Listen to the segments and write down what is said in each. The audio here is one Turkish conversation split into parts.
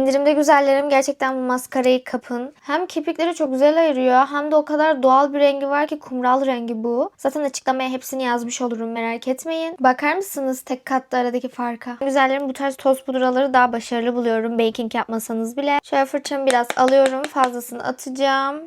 İndirimde güzellerim gerçekten bu maskarayı kapın. Hem kirpikleri çok güzel ayırıyor hem de o kadar doğal bir rengi var ki kumral rengi bu. Zaten açıklamaya hepsini yazmış olurum merak etmeyin. Bakar mısınız tek katlı aradaki farka? Güzellerim bu tarz toz pudraları daha başarılı buluyorum baking yapmasanız bile. Şöyle fırçamı biraz alıyorum fazlasını atacağım.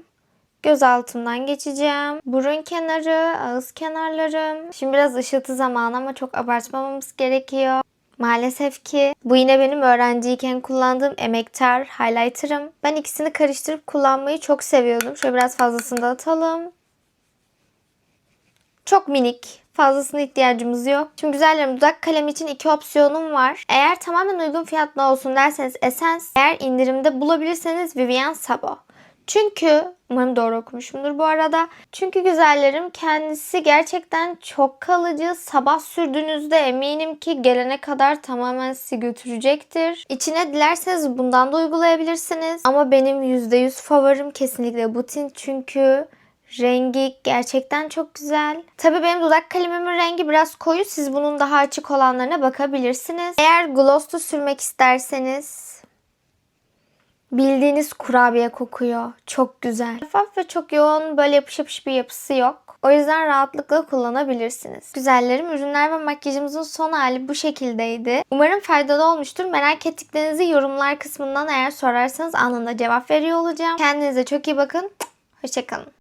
Göz altından geçeceğim. Burun kenarı, ağız kenarlarım. Şimdi biraz ışıltı zamanı ama çok abartmamamız gerekiyor. Maalesef ki bu yine benim öğrenciyken kullandığım emektar highlighter'ım. Ben ikisini karıştırıp kullanmayı çok seviyordum. Şöyle biraz fazlasını da atalım. Çok minik. Fazlasına ihtiyacımız yok. Şimdi güzellerim dudak kalemi için iki opsiyonum var. Eğer tamamen uygun fiyatlı olsun derseniz Essence. Eğer indirimde bulabilirseniz Vivienne Sabo. Çünkü umarım doğru okumuşumdur bu arada. Çünkü güzellerim kendisi gerçekten çok kalıcı. Sabah sürdüğünüzde eminim ki gelene kadar tamamen sizi götürecektir. İçine dilerseniz bundan da uygulayabilirsiniz. Ama benim %100 favorim kesinlikle bu tint çünkü Rengi gerçekten çok güzel. Tabii benim dudak kalemimin rengi biraz koyu. Siz bunun daha açık olanlarına bakabilirsiniz. Eğer glosslu sürmek isterseniz bildiğiniz kurabiye kokuyor. Çok güzel. Şeffaf ve çok yoğun böyle yapış yapış bir yapısı yok. O yüzden rahatlıkla kullanabilirsiniz. Güzellerim ürünler ve makyajımızın son hali bu şekildeydi. Umarım faydalı olmuştur. Merak ettiklerinizi yorumlar kısmından eğer sorarsanız anında cevap veriyor olacağım. Kendinize çok iyi bakın. Hoşçakalın.